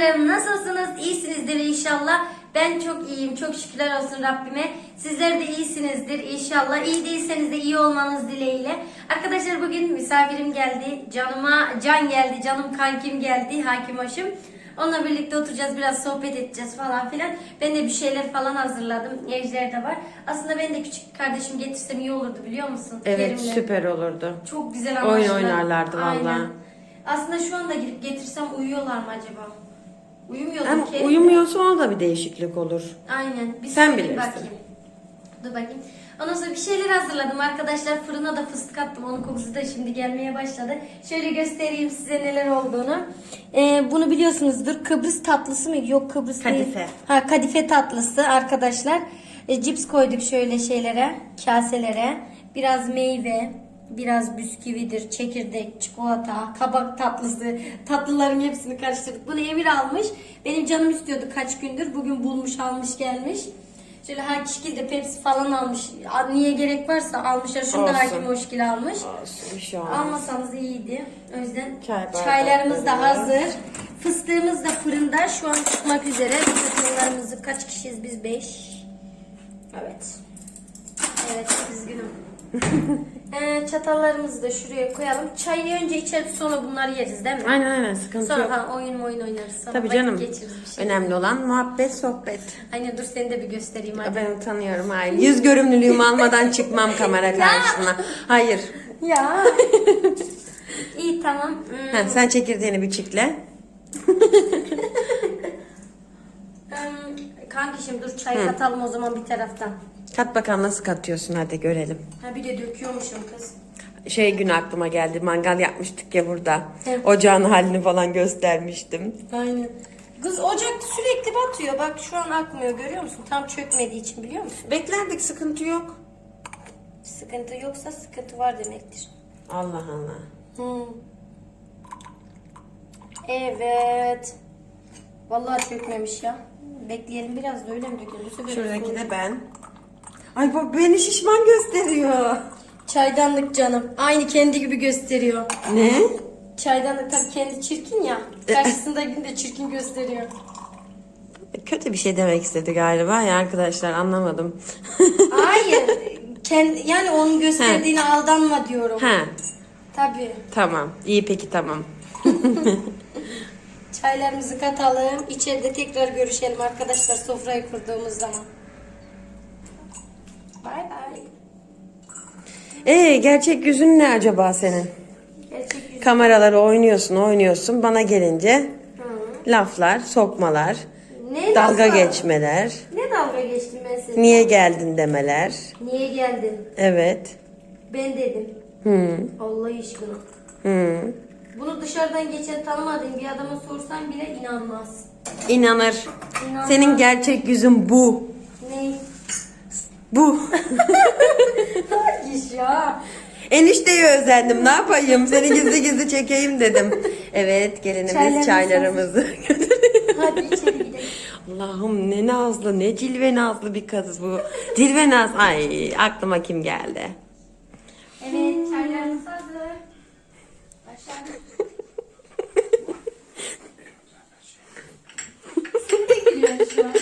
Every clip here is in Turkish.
canlarım nasılsınız? İyisinizdir inşallah. Ben çok iyiyim. Çok şükürler olsun Rabbime. Sizler de iyisinizdir inşallah. İyi değilseniz de iyi olmanız dileğiyle. Arkadaşlar bugün misafirim geldi. Canıma can geldi. Canım kankim geldi. Hakim hoşum. Onunla birlikte oturacağız biraz sohbet edeceğiz falan filan. Ben de bir şeyler falan hazırladım. Ejder de var. Aslında ben de küçük kardeşim getirsem iyi olurdu biliyor musun? Evet Kerim'le. süper olurdu. Çok güzel Oyun anlaşırlar. oynarlardı valla. Aynen. Aslında şu anda gidip getirsem uyuyorlar mı acaba? Uyumuyorlar Ama ki. uyumuyorsa ona da bir değişiklik olur. Aynen. Bir Sen sorayım bilirsin. Bakayım. Dur bakayım. Ondan sonra bir şeyler hazırladım arkadaşlar. Fırına da fıstık attım. Onun kokusu da şimdi gelmeye başladı. Şöyle göstereyim size neler olduğunu. Ee, bunu biliyorsunuzdur. Kıbrıs tatlısı mı? Yok Kıbrıs değil. Kadife. Ha kadife tatlısı arkadaşlar. E, cips koyduk şöyle şeylere, kaselere. Biraz meyve, biraz bisküvidir, çekirdek, çikolata, kabak tatlısı. Tatlıların hepsini karıştırdık. Bunu Emir almış. Benim canım istiyordu kaç gündür. Bugün bulmuş, almış, gelmiş. Şöyle Hakişkil de Pepsi falan almış. Niye gerek varsa almışlar. Şunu da. Hakim Hoşgil almış. Olsun bir şey olmaz. Almasanız iyiydi. O yüzden Çay çaylarımız da hazır. Fıstığımız da fırında. Şu an çıkmak üzere. Fırınlarımızı kaç kişiyiz biz? 5. Evet. Evet üzgünüm. ee, çatallarımızı da şuraya koyalım. Çayı önce içeriz sonra bunları yeriz değil mi? Aynen aynen sıkıntı Sonra yok. falan oyun oyun oynarız. Sonra Tabii vakit canım. geçiririz bir şey. Önemli olan muhabbet sohbet. Aynen dur seni de bir göstereyim hadi. Ben utanıyorum hayır. Yüz görümlülüğümü almadan çıkmam kamera karşısına. Hayır. Ya. İyi tamam. Hmm. Ha, sen çekirdeğini bir çikle. Kankişim dur çay katalım o zaman bir taraftan. Kat bakalım nasıl katıyorsun hadi görelim. Ha bir de döküyormuşum kız. Şey gün aklıma geldi. Mangal yapmıştık ya burada. Evet. Ocağın halini falan göstermiştim. Aynen. Kız ocak sürekli batıyor. Bak şu an akmıyor görüyor musun? Tam çökmediği için biliyor musun? Beklerdik sıkıntı yok. Sıkıntı yoksa sıkıntı var demektir. Allah Allah. Hmm. Evet. Vallahi çökmemiş ya. Bekleyelim biraz da öyle mi? Bu sefer Şuradaki de ben. Ay bak beni şişman gösteriyor. Çaydanlık canım. Aynı kendi gibi gösteriyor. Ne? Çaydanlık tabii kendi çirkin ya. Karşısındakini de çirkin gösteriyor. Kötü bir şey demek istedi galiba ya arkadaşlar anlamadım. Hayır. Kendi, yani onun gösterdiğine aldanma diyorum. ha Tabii. tamam iyi peki tamam. Çaylarımızı katalım. İçeride tekrar görüşelim arkadaşlar sofrayı kurduğumuz zaman. Bay bay. Ee gerçek yüzün ne acaba senin? Gerçek yüzü. Kameraları oynuyorsun oynuyorsun bana gelince laflar sokmalar Ne dalga nasıl- geçmeler Ne dalga geçtim ben seninle? niye geldin demeler Niye geldin? evet Ben dedim. hı Allah aşkına. hı Bunu dışarıdan geçen tanımadığın bir adama sorsan bile inanmaz. inanır. İnanmaz. senin gerçek yüzün bu. Ne? bu. İş ya. enişteyi özendim ne yapayım? Seni gizli gizli çekeyim dedim. Evet gelinimiz Çaylarımız çaylarımızı Hadi içeri gidelim. Allah'ım ne nazlı ne cilve nazlı bir kız bu. Cilve naz. Ay aklıma kim geldi Sen de gülüyorsun şu an.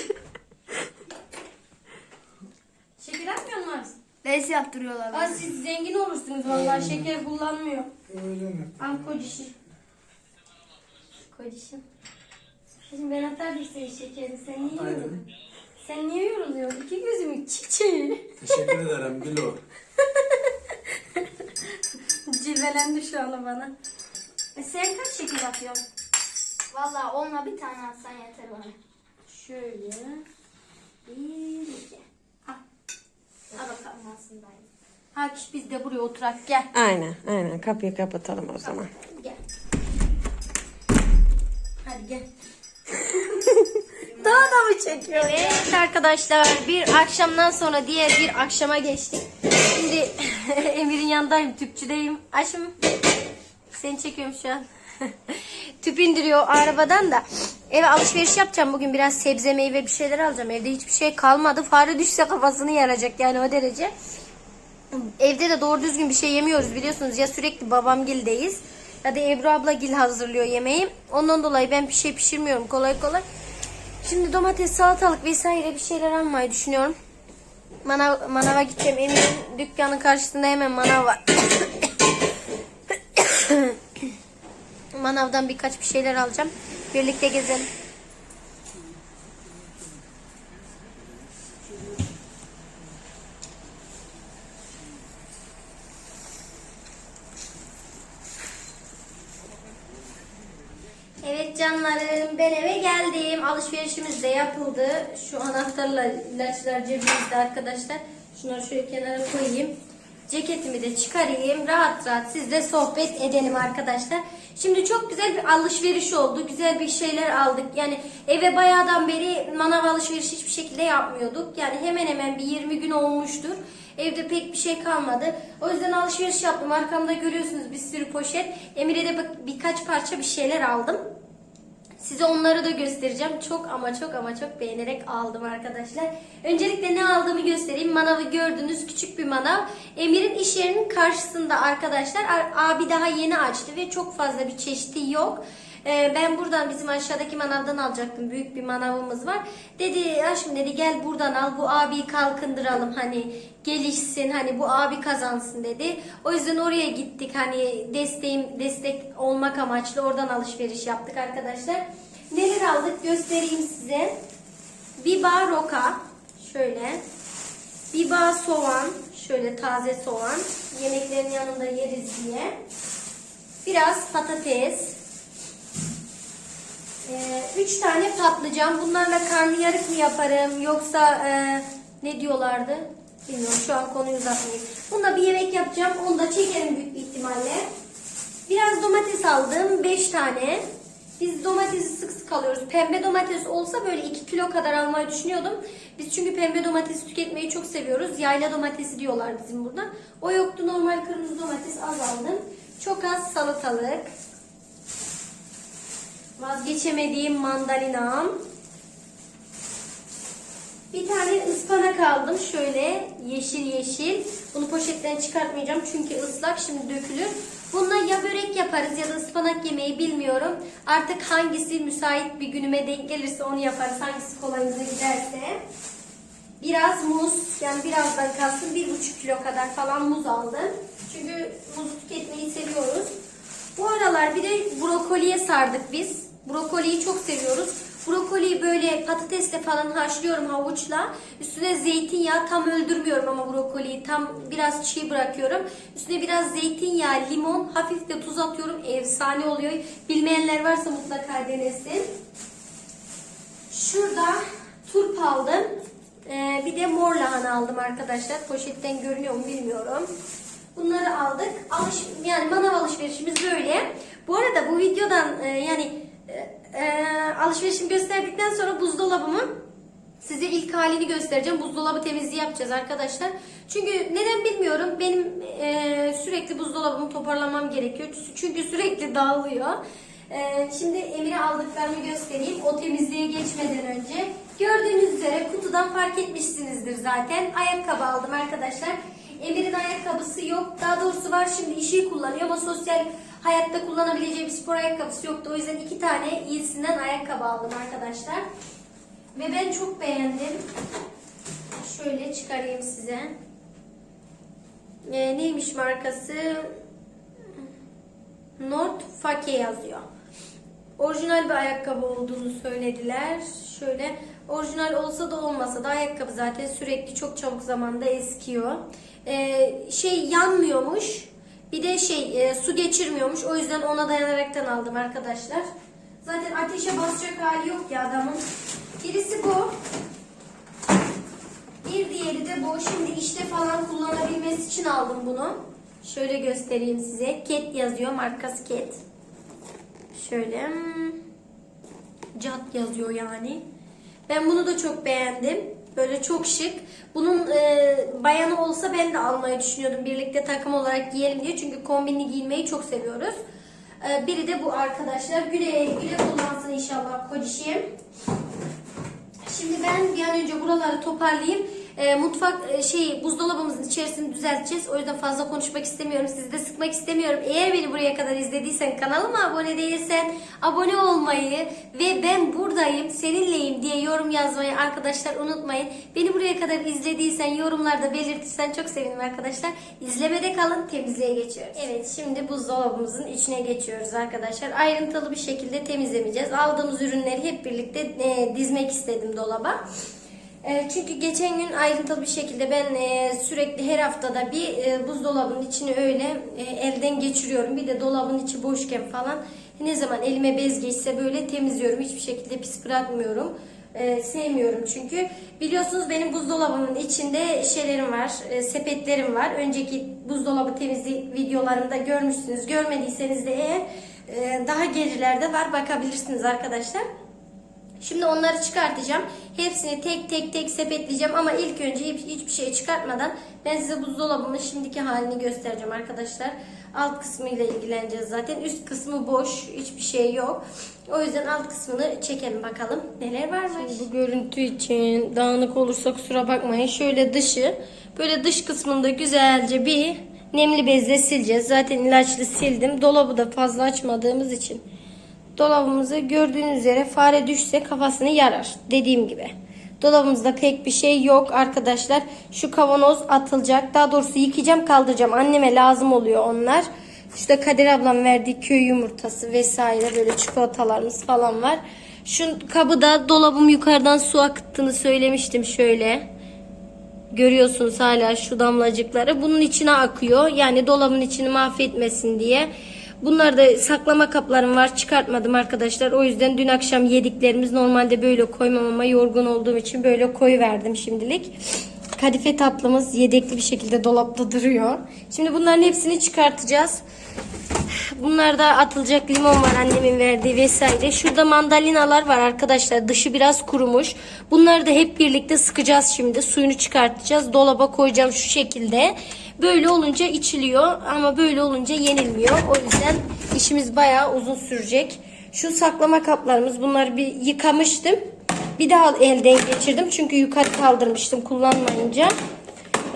Şeker atmıyor musunuz? Res yaptırıyorlar. Aa, siz zengin olursunuz vallahi şeker kullanmıyor. Al kocişi. Kocişim. Şimdi ben atardım senin şekerini. Sen niye yoruluyorsun? Sen niye yoruluyorsun? İki gözümün çiçeği. Teşekkür ederim Bilo. Cilvelendi şu an o bana. E sen kaç şeker atıyorsun? Valla onunla bir tane atsan yeter bana. Şöyle. Bir, iki. Al. Al bakalım aslında. Hakiş biz de buraya oturak gel. aynen aynen kapıyı kapatalım o zaman Gel. Hadi gel. Daha da mı çekiyor? Evet arkadaşlar bir akşamdan sonra diğer bir akşama geçtik. Şimdi Emir'in yanındayım, tüpçüdeyim. Aşım seni çekiyorum şu an. Tüp indiriyor arabadan da. Eve alışveriş yapacağım bugün biraz sebze meyve bir şeyler alacağım. Evde hiçbir şey kalmadı. Fare düşse kafasını yaracak yani o derece. Evde de doğru düzgün bir şey yemiyoruz biliyorsunuz ya sürekli babamgildeyiz Ya da Ebru abla gil hazırlıyor yemeği. Ondan dolayı ben bir şey pişirmiyorum kolay kolay. Şimdi domates, salatalık vesaire bir şeyler almayı düşünüyorum. Manav, manava gideceğim. Emir'in dükkanın karşısında hemen manav var. Manavdan birkaç bir şeyler alacağım. Birlikte gezelim. Evet canlarım ben eve geldim. Alışverişimiz de yapıldı. Şu anahtarla ilaçlar cebimizde arkadaşlar. Şunları şöyle kenara koyayım. Ceketimi de çıkarayım. Rahat rahat sizle sohbet edelim arkadaşlar. Şimdi çok güzel bir alışveriş oldu. Güzel bir şeyler aldık. Yani eve bayağıdan beri manav alışverişi hiçbir şekilde yapmıyorduk. Yani hemen hemen bir 20 gün olmuştur. Evde pek bir şey kalmadı. O yüzden alışveriş yaptım. Arkamda görüyorsunuz bir sürü poşet. Emir'e de bak- birkaç parça bir şeyler aldım. Size onları da göstereceğim. Çok ama çok ama çok beğenerek aldım arkadaşlar. Öncelikle ne aldığımı göstereyim. Manavı gördünüz. Küçük bir manav. Emir'in iş yerinin karşısında arkadaşlar. Abi daha yeni açtı ve çok fazla bir çeşidi yok. Ee, ben buradan bizim aşağıdaki manavdan alacaktım. Büyük bir manavımız var. Dedi aşkım dedi gel buradan al bu abiyi kalkındıralım hani gelişsin hani bu abi kazansın dedi. O yüzden oraya gittik hani desteğim destek olmak amaçlı oradan alışveriş yaptık arkadaşlar. Neler aldık göstereyim size. Bir bağ roka şöyle. Bir bağ soğan şöyle taze soğan yemeklerin yanında yeriz diye. Biraz patates. Ee, üç tane patlıcan. Bunlarla karnıyarık mı yaparım yoksa e, ne diyorlardı? Bilmiyorum şu an konuyu uzatmayayım. Bunda bir yemek yapacağım. Onu da çekerim büyük bir ihtimalle. Biraz domates aldım. Beş tane. Biz domatesi sık sık alıyoruz. Pembe domates olsa böyle 2 kilo kadar almayı düşünüyordum. Biz çünkü pembe domatesi tüketmeyi çok seviyoruz. Yayla domatesi diyorlar bizim burada. O yoktu. Normal kırmızı domates az aldım. Çok az salatalık. Vazgeçemediğim mandalinam. Bir tane ıspanak aldım şöyle yeşil yeşil. Bunu poşetten çıkartmayacağım çünkü ıslak şimdi dökülür. Bununla ya börek yaparız ya da ıspanak yemeği bilmiyorum. Artık hangisi müsait bir günüme denk gelirse onu yaparız. Hangisi kolayımıza giderse. Biraz muz yani birazdan kalsın bir buçuk kilo kadar falan muz aldım. Çünkü muzu tüketmeyi seviyoruz. Bu aralar bir de brokoliye sardık biz. Brokoliyi çok seviyoruz. Brokoliyi böyle patatesle falan haşlıyorum havuçla. Üstüne zeytinyağı tam öldürmüyorum ama brokoliyi tam biraz çiğ bırakıyorum. Üstüne biraz zeytinyağı, limon, hafif de tuz atıyorum. Efsane oluyor. Bilmeyenler varsa mutlaka denesin. Şurada turp aldım. Ee, bir de mor lahana aldım arkadaşlar. Poşetten görünüyor mu bilmiyorum. Bunları aldık. Alış, yani manav alışverişimiz böyle. Bu arada bu videodan e, yani e, alışverişimi gösterdikten sonra buzdolabımı size ilk halini göstereceğim. Buzdolabı temizliği yapacağız arkadaşlar. Çünkü neden bilmiyorum. Benim e, sürekli buzdolabımı toparlamam gerekiyor. Çünkü sürekli dağılıyor. E, şimdi Emir'e aldıklarımı göstereyim. O temizliğe geçmeden önce. Gördüğünüz üzere kutudan fark etmişsinizdir zaten. Ayakkabı aldım arkadaşlar. Emir'in ayakkabısı yok. Daha doğrusu var şimdi işi kullanıyor ama sosyal hayatta kullanabileceği bir spor ayakkabısı yoktu. O yüzden iki tane iyisinden ayakkabı aldım arkadaşlar. Ve ben çok beğendim. Şöyle çıkarayım size. Ee, neymiş markası? North Fake yazıyor. Orijinal bir ayakkabı olduğunu söylediler. Şöyle orijinal olsa da olmasa da ayakkabı zaten sürekli çok çabuk zamanda eskiyor. Ee, şey yanmıyormuş. Bir de şey e, su geçirmiyormuş. O yüzden ona dayanaraktan aldım arkadaşlar. Zaten ateşe basacak hali yok ya adamın. Birisi bu. Bir diğeri de bu. Şimdi işte falan kullanabilmesi için aldım bunu. Şöyle göstereyim size. Ket yazıyor. Markası Ket. Şöyle. hmm, Cat yazıyor yani. Ben bunu da çok beğendim. Böyle çok şık. Bunun e, bayanı olsa ben de almayı düşünüyordum. Birlikte takım olarak giyelim diye. Çünkü kombinli giymeyi çok seviyoruz. E, biri de bu arkadaşlar. Güle güle kullansın inşallah kocişim. Şimdi ben bir an önce buraları toparlayayım. E, mutfak e, şey buzdolabımızın içerisini düzelteceğiz. O yüzden fazla konuşmak istemiyorum. Sizi de sıkmak istemiyorum. Eğer beni buraya kadar izlediysen kanalıma abone değilsen abone olmayı ve ben buradayım seninleyim diye yorum yazmayı arkadaşlar unutmayın. Beni buraya kadar izlediysen yorumlarda belirtirsen çok sevinirim arkadaşlar. İzlemede kalın temizliğe geçiyoruz. Evet şimdi buzdolabımızın içine geçiyoruz arkadaşlar. Ayrıntılı bir şekilde temizlemeyeceğiz. Aldığımız ürünleri hep birlikte e, dizmek istedim dolaba. E, çünkü geçen gün ayrıntılı bir şekilde ben e, sürekli her haftada bir e, buzdolabının içini öyle elden geçiriyorum. Bir de dolabın içi boşken falan ne zaman elime bez geçse böyle temizliyorum. Hiçbir şekilde pis bırakmıyorum. Sevmiyorum çünkü. Biliyorsunuz benim buzdolabımın içinde şeylerim var, sepetlerim var. Önceki buzdolabı temizliği videolarımda görmüşsünüz. Görmediyseniz de eğer daha gerilerde var bakabilirsiniz arkadaşlar. Şimdi onları çıkartacağım. Hepsini tek tek tek sepetleyeceğim ama ilk önce hiç- hiçbir şey çıkartmadan ben size buzdolabının şimdiki halini göstereceğim arkadaşlar. Alt kısmıyla ilgileneceğiz zaten. Üst kısmı boş. Hiçbir şey yok. O yüzden alt kısmını çekelim bakalım. Neler varmış. bu görüntü için dağınık olursa kusura bakmayın. Şöyle dışı böyle dış kısmında güzelce bir nemli bezle sileceğiz. Zaten ilaçlı sildim. Dolabı da fazla açmadığımız için Dolabımızı gördüğünüz üzere fare düşse kafasını yarar. Dediğim gibi. Dolabımızda pek bir şey yok arkadaşlar. Şu kavanoz atılacak. Daha doğrusu yıkayacağım kaldıracağım. Anneme lazım oluyor onlar. İşte Kadir ablam verdiği köy yumurtası vesaire böyle çikolatalarımız falan var. Şu kabı da dolabım yukarıdan su akıttığını söylemiştim şöyle. Görüyorsunuz hala şu damlacıkları. Bunun içine akıyor. Yani dolabın içini mahvetmesin diye. Bunlar da saklama kaplarım var. Çıkartmadım arkadaşlar. O yüzden dün akşam yediklerimiz normalde böyle koymam ama yorgun olduğum için böyle koy verdim şimdilik. Kadife tatlımız yedekli bir şekilde dolapta duruyor. Şimdi bunların hepsini çıkartacağız. Bunlarda atılacak limon var annemin verdiği vesaire. Şurada mandalinalar var arkadaşlar. Dışı biraz kurumuş. Bunları da hep birlikte sıkacağız şimdi. Suyunu çıkartacağız. Dolaba koyacağım şu şekilde. Böyle olunca içiliyor ama böyle olunca yenilmiyor. O yüzden işimiz bayağı uzun sürecek. Şu saklama kaplarımız bunları bir yıkamıştım. Bir daha elden geçirdim çünkü yukarı kaldırmıştım kullanmayınca.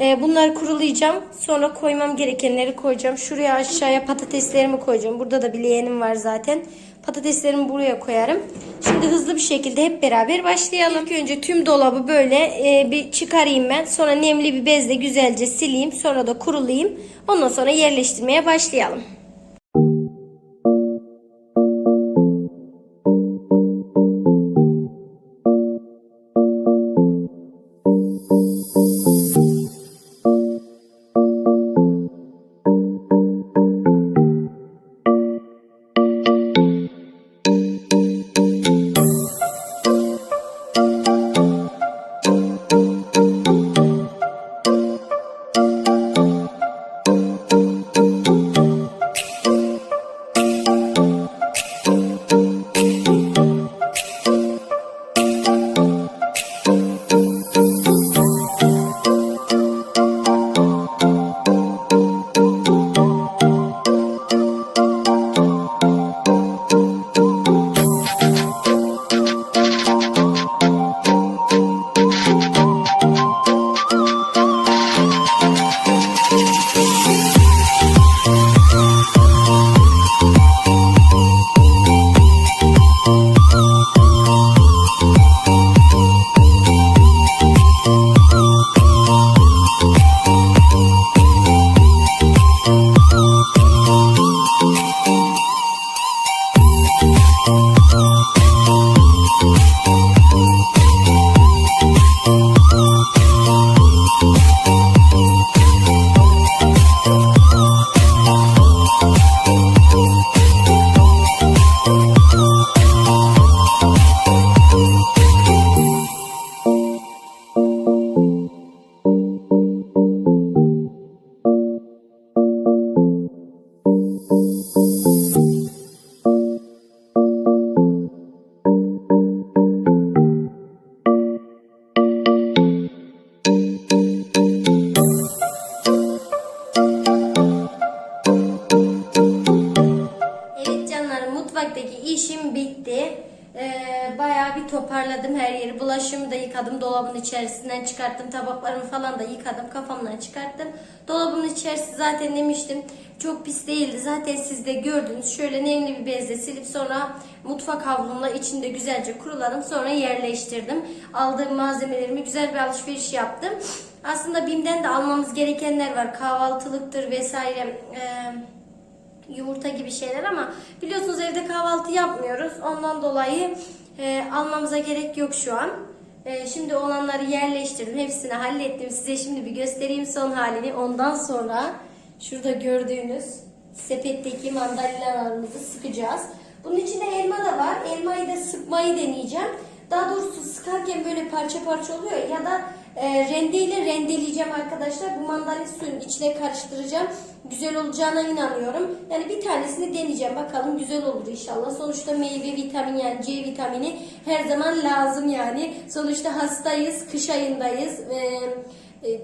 Ee, bunları kurulayacağım. Sonra koymam gerekenleri koyacağım. Şuraya aşağıya patateslerimi koyacağım. Burada da bir leğenim var zaten. Patateslerimi buraya koyarım. Şimdi hızlı bir şekilde hep beraber başlayalım. İlk önce tüm dolabı böyle e, bir çıkarayım ben. Sonra nemli bir bezle güzelce sileyim. Sonra da kurulayayım. Ondan sonra yerleştirmeye başlayalım. Yıkadım. Dolabın içerisinden çıkarttım. Tabaklarımı falan da yıkadım. Kafamdan çıkarttım. Dolabın içerisi zaten demiştim. Çok pis değildi. Zaten siz de gördünüz. Şöyle nemli bir bezle silip sonra mutfak havlumla içinde güzelce kuruladım. Sonra yerleştirdim. Aldığım malzemelerimi güzel bir alışveriş yaptım. Aslında BİM'den de almamız gerekenler var. Kahvaltılıktır vesaire. Ee, yumurta gibi şeyler ama biliyorsunuz evde kahvaltı yapmıyoruz. Ondan dolayı e, almamıza gerek yok şu an. E, şimdi olanları yerleştirdim. Hepsini hallettim. Size şimdi bir göstereyim son halini. Ondan sonra şurada gördüğünüz sepetteki mandalinalarımızı sıkacağız. Bunun içinde elma da var. Elmayı da sıkmayı deneyeceğim. Daha doğrusu sıkarken böyle parça parça oluyor ya da e, rendeyle rendeleyeceğim arkadaşlar. Bu mandalina suyun içine karıştıracağım. Güzel olacağına inanıyorum. Yani bir tanesini deneyeceğim. Bakalım güzel olur inşallah. Sonuçta meyve vitamini yani C vitamini her zaman lazım yani. Sonuçta hastayız. Kış ayındayız. Ve e,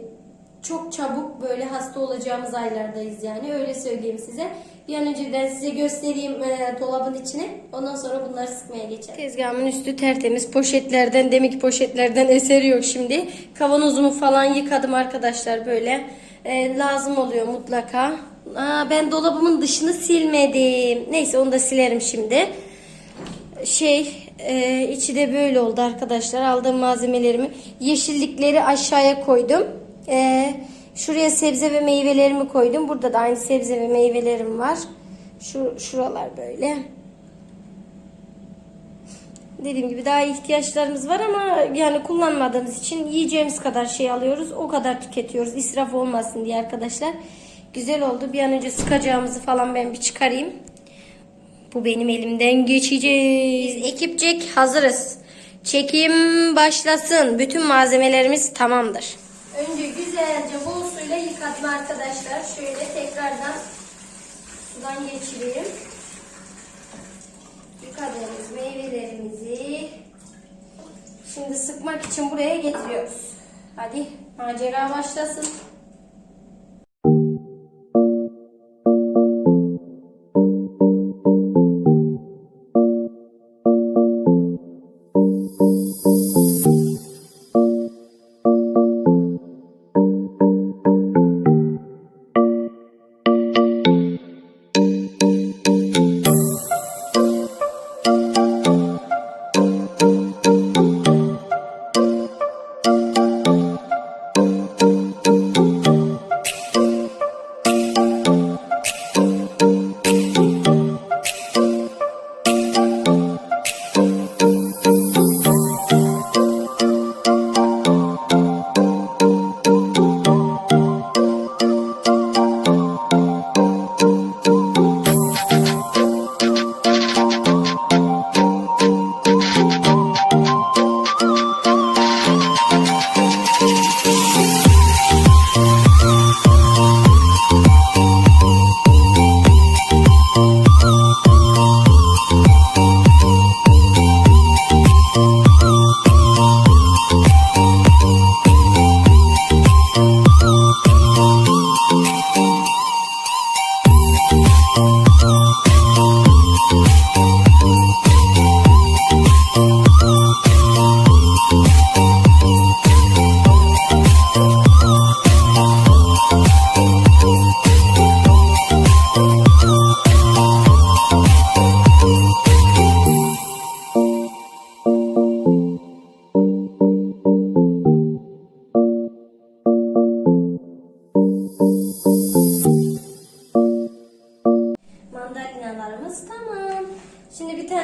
çok çabuk böyle hasta olacağımız aylardayız yani öyle söyleyeyim size. Bir an önceden size göstereyim e, dolabın içini. Ondan sonra bunları sıkmaya geçelim. Tezgahımın üstü tertemiz. Poşetlerden, demek poşetlerden eseri yok şimdi. Kavanozumu falan yıkadım arkadaşlar böyle. E, lazım oluyor mutlaka. Aa, ben dolabımın dışını silmedim. Neyse onu da silerim şimdi şey e, içi de böyle oldu arkadaşlar. Aldığım malzemelerimi yeşillikleri aşağıya koydum. E, şuraya sebze ve meyvelerimi koydum. Burada da aynı sebze ve meyvelerim var. Şu şuralar böyle. Dediğim gibi daha ihtiyaçlarımız var ama yani kullanmadığımız için yiyeceğimiz kadar şey alıyoruz. O kadar tüketiyoruz. İsraf olmasın diye arkadaşlar. Güzel oldu. Bir an önce sıkacağımızı falan ben bir çıkarayım. Bu benim elimden geçeceğiz. Biz ekipcek hazırız. Çekim başlasın. Bütün malzemelerimiz tamamdır. Önce güzelce bol suyla yıkadım arkadaşlar. Şöyle tekrardan sudan geçireyim. Yıkadığımız meyvelerimizi şimdi sıkmak için buraya getiriyoruz. Hadi macera başlasın.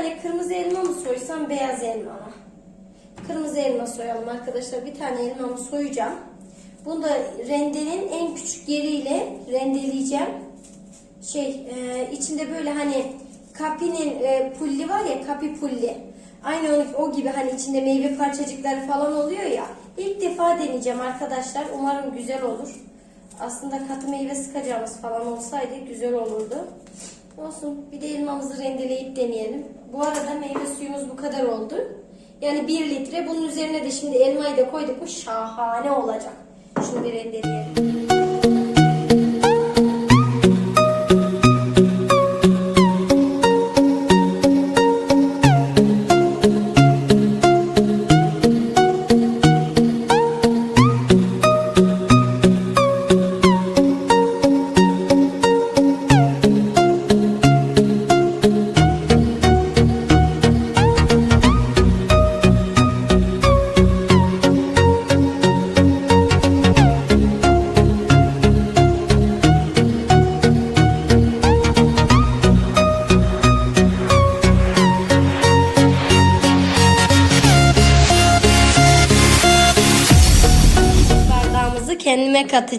Tane kırmızı elma mı soysam beyaz elma mı? Kırmızı elma soyalım arkadaşlar. Bir tane elmamı soyacağım. Bunu da rendenin en küçük yeriyle rendeleyeceğim. Şey e, içinde böyle hani kapinin e, pulli var ya kapi pulli. Aynı o, o gibi hani içinde meyve parçacıkları falan oluyor ya. İlk defa deneyeceğim arkadaşlar. Umarım güzel olur. Aslında katı meyve sıkacağımız falan olsaydı güzel olurdu. Olsun. Bir de elmamızı rendeleyip deneyelim. Bu arada meyve suyumuz bu kadar oldu. Yani 1 litre. Bunun üzerine de şimdi elmayı da koyduk mu şahane olacak. Şunu bir rendeleyelim.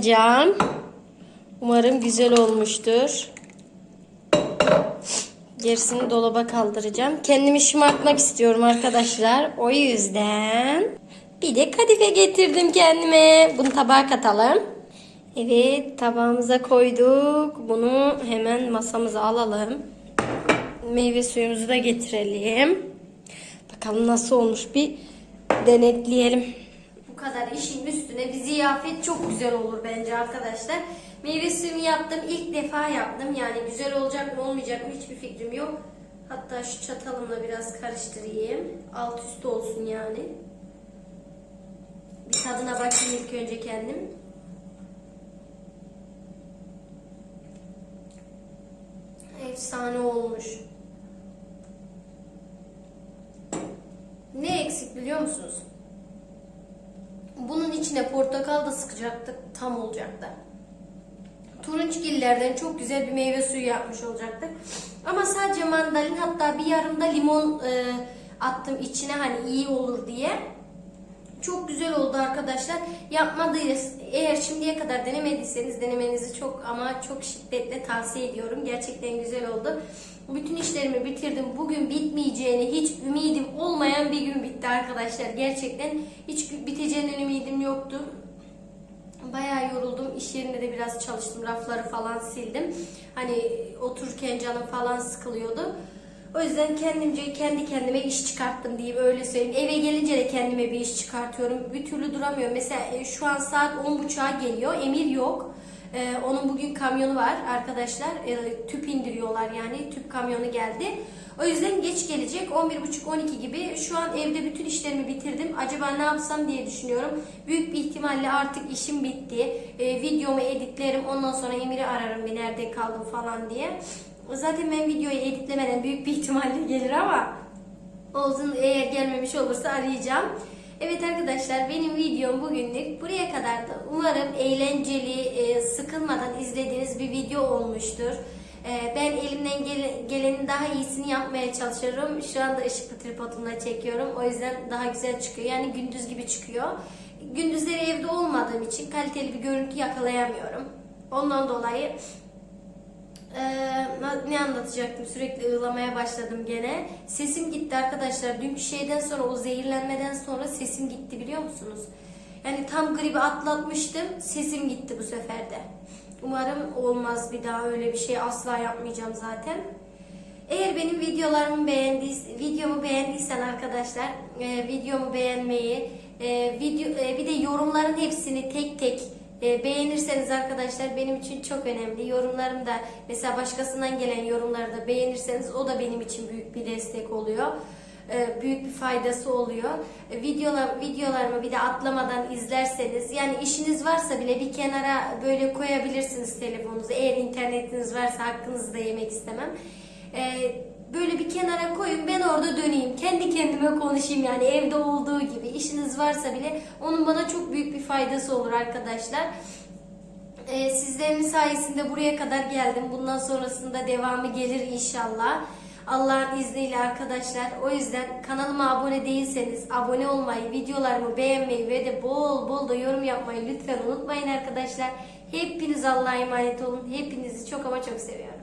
Katacağım. Umarım güzel olmuştur. Gerisini dolaba kaldıracağım. Kendimi şımartmak istiyorum arkadaşlar. O yüzden bir de kadife getirdim kendime. Bunu tabağa katalım. Evet tabağımıza koyduk. Bunu hemen masamıza alalım. Meyve suyumuzu da getirelim. Bakalım nasıl olmuş bir denetleyelim. Kadar işin üstüne bir ziyafet çok güzel olur bence arkadaşlar. Meyve suyumu yaptım. ilk defa yaptım. Yani güzel olacak mı olmayacak mı hiçbir fikrim yok. Hatta şu çatalımla biraz karıştırayım. Alt üst olsun yani. Bir tadına bakayım ilk önce kendim. Efsane olmuş. Ne eksik biliyor musunuz? Bunun içine portakal da sıkacaktık. Tam olacaktı. Turunçgillerden çok güzel bir meyve suyu yapmış olacaktık. Ama sadece mandalin hatta bir yarım da limon e, attım içine hani iyi olur diye. Çok güzel oldu arkadaşlar. Yapmadıyız. Eğer şimdiye kadar denemediyseniz denemenizi çok ama çok şiddetle tavsiye ediyorum. Gerçekten güzel oldu. Bütün işlerimi bitirdim. Bugün bitmeyeceğini hiç ümidim olmayan bir gün bitti arkadaşlar. Gerçekten hiç biteceğinden ümidim yoktu. Bayağı yoruldum. İş yerinde de biraz çalıştım. Rafları falan sildim. Hani otururken canım falan sıkılıyordu. O yüzden kendimce kendi kendime iş çıkarttım diyeyim öyle söyleyeyim. Eve gelince de kendime bir iş çıkartıyorum. Bir türlü duramıyorum. Mesela e, şu an saat 10.30'a geliyor. Emir yok. Ee, onun bugün kamyonu var arkadaşlar. Ee, tüp indiriyorlar yani. Tüp kamyonu geldi. O yüzden geç gelecek. 11.30-12 gibi. Şu an evde bütün işlerimi bitirdim. Acaba ne yapsam diye düşünüyorum. Büyük bir ihtimalle artık işim bitti. Ee, videomu editlerim. Ondan sonra Emir'i ararım bir nerede kaldım falan diye. Zaten ben videoyu editlemeden büyük bir ihtimalle gelir ama olsun eğer gelmemiş olursa arayacağım. Evet arkadaşlar benim videom bugünlük buraya kadar da umarım eğlenceli, e, sıkılmadan izlediğiniz bir video olmuştur. E, Ben elimden gele- gelenin daha iyisini yapmaya çalışıyorum. Şu anda ışıklı tripodumla çekiyorum. O yüzden daha güzel çıkıyor. Yani gündüz gibi çıkıyor. Gündüzleri evde olmadığım için kaliteli bir görüntü yakalayamıyorum. Ondan dolayı ee, ne anlatacaktım? Sürekli ığlamaya başladım gene. Sesim gitti arkadaşlar. Dünkü şeyden sonra o zehirlenmeden sonra sesim gitti biliyor musunuz? Yani tam gribi atlatmıştım. Sesim gitti bu sefer de. Umarım olmaz bir daha öyle bir şey asla yapmayacağım zaten. Eğer benim videolarımı beğendiysen, videomu beğendiysen arkadaşlar, e, videomu beğenmeyi, e, video e, bir de yorumların hepsini tek tek e, beğenirseniz arkadaşlar benim için çok önemli. Yorumlarım da mesela başkasından gelen yorumları da beğenirseniz o da benim için büyük bir destek oluyor. E, büyük bir faydası oluyor. E, videolar, videolarımı bir de atlamadan izlerseniz yani işiniz varsa bile bir kenara böyle koyabilirsiniz telefonunuzu. Eğer internetiniz varsa hakkınızı da yemek istemem. E, böyle bir kenara koyun ben orada döneyim. Kendi kendime konuşayım yani evde olduğu gibi. İşiniz varsa bile onun bana çok büyük bir faydası olur arkadaşlar. Ee, sizlerin sayesinde buraya kadar geldim. Bundan sonrasında devamı gelir inşallah. Allah'ın izniyle arkadaşlar. O yüzden kanalıma abone değilseniz abone olmayı, videolarımı beğenmeyi ve de bol bol da yorum yapmayı lütfen unutmayın arkadaşlar. Hepiniz Allah'a emanet olun. Hepinizi çok ama çok seviyorum.